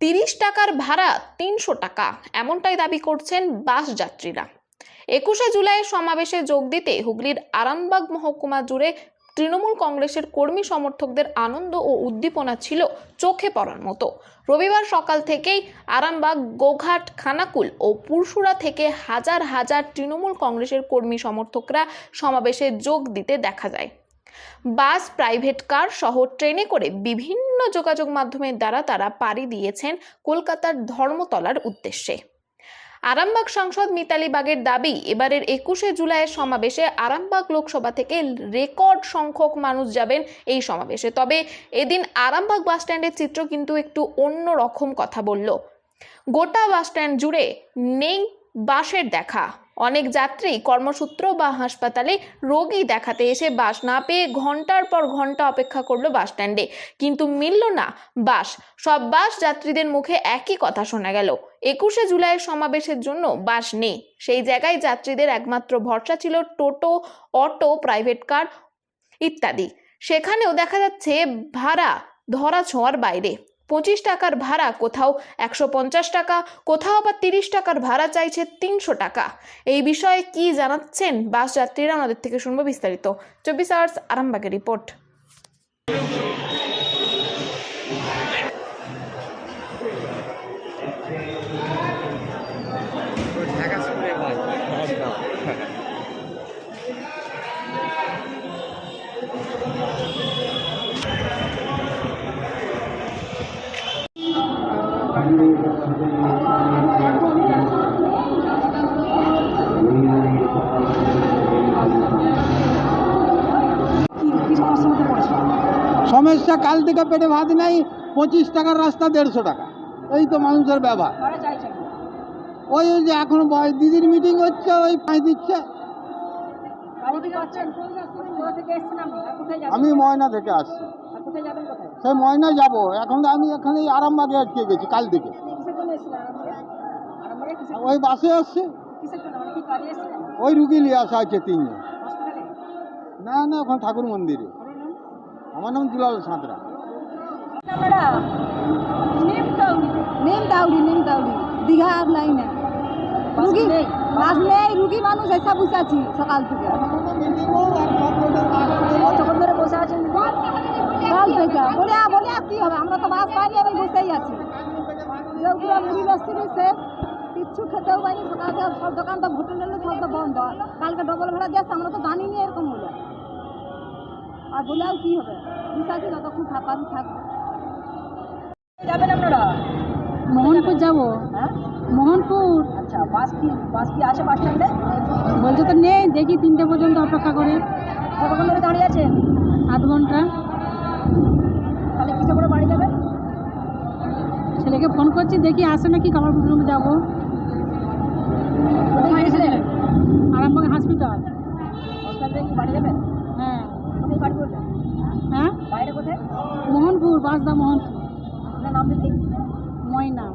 তিরিশ টাকার ভাড়া তিনশো টাকা, এমনটাই দাবি করছেন বাস যাত্রীরা। একুশে জুলাইয়ের সমাবেশে যোগ দিতে হুগলির আরামবাগ মহকুমা জুড়ে তৃণমূল কংগ্রেসের কর্মী সমর্থকদের আনন্দ ও উদ্দীপনা ছিল চোখে পড়ার মতো। রবিবার সকাল থেকেই আরামবাগ, গোঘাট, খানাকুল ও পুরসুরা থেকে হাজার হাজার তৃণমূল কংগ্রেসের কর্মী সমর্থকরা সমাবেশে যোগ দিতে দেখা যায়। বাস, প্রাইভেট কার সহ ট্রেনে করে বিভিন্ন যোগাযোগ মাধ্যমের দ্বারা তারা পাড়ি দিয়েছেন কলকাতার ধর্মতলার উদ্দেশ্যে। আরামবাগ সাংসদ মিতালি বাগের দাবি, এবারের একুশে জুলাইয়ের সমাবেশে আরামবাগ লোকসভা থেকে রেকর্ড সংখ্যক মানুষ যাবেন এই সমাবেশে। তবে এদিন আরামবাগ বাসস্ট্যান্ডের চিত্র কিন্তু একটু অন্য রকম কথা বলল। গোটা বাসস্ট্যান্ড জুড়ে নেই বাসের দেখা। অনেক যাত্রী কর্মসূত্র বা হাসপাতালে রোগী দেখাতে এসে বাস না পেয়ে ঘণ্টার পর ঘণ্টা অপেক্ষা করল বাস স্ট্যান্ডে। কিন্তু মিলল না বাস। সব বাস যাত্রীদের মুখে একই কথা শোনা গেল। একুশে জুলাইয়ের সমাবেশের জন্য বাস নেই। সেই জায়গায় যাত্রীদের একমাত্র ভরসা ছিল টোটো, অটো, প্রাইভেট কার ইত্যাদি। সেখানেও দেখা যাচ্ছে ভাড়া ধরা ছোঁয়ার বাইরে। পঁচিশ টাকার ভাড়া, কোথাও একশো পঞ্চাশ টাকা, কোথাও বা তিরিশ টাকার ভাড়া চাইছে তিনশো টাকা। এই বিষয়ে কি জানাচ্ছেন বাস যাত্রীরা আমাদের থেকে শুনব বিস্তারিত। চব্বিশ আওয়ার্স আরামবাগের রিপোর্ট। সমস্যা কাল থেকে পেটে ভাত নেই পঁচিশ টাকার রাস্তা দেড়শো টাকা। এই তো মানুষের ব্যবহার। ওই যে এখন দিদির মিটিং হচ্ছে ওই পাঁচ দিচ্ছে। আমি ময়না থেকে আসছি। সেই ময়না যাব। এখন আমি এখানে আরামবাগে আটকে গেছি কাল থেকে। ওই বাসে আসছে। ওই রুগী নিয়ে আসা আছে তিনজন। না না ওখানে ঠাকুর মন্দিরে। আমার নাম দুলাল সাঁতরা। দীঘা আর নাই না রুগী বাস নেই রুগী মানুষ এসে বসে আছি সকাল থেকে। কতক্ষণ ধরে বসে আছেন কাল থেকে। বলে আ, বলে আর কি হবে? আমরা তো বাস পাইনি আমি বসেই আছি। কেউ পুরো মুড়ি শেষ কিচ্ছু খেতেও পাইনি সকাল থেকে সব দোকান তো হোটেল সব তো বন্ধ। কালকে ডবল ভাড়া দিয়েছে আমরা তো জানিনি এরকম হলো। আর বলে আর কি হবে? বসে আছি যতক্ষণ থাকার থাকব যাবেন আপনারা? মোহনপুর যাব। হ্যাঁ? মোহনপুর। আচ্ছা বাস কি বাস কি আছে বাস স্ট্যান্ডে? বলছে তো নেই দেখি তিনটে পর্যন্ত অপেক্ষা করে। কতক্ষণ ধরে দাঁড়িয়ে আছেন? আধ ঘণ্টা। তাহলে কিসে করে করছি দেখি আসে নাকি কামারপুকুর যাব। আরামবাগ হসপিটাল হ্যাঁ। হ্যাঁ? মোহনপুর বাসদা মোহনপুর। ময়না।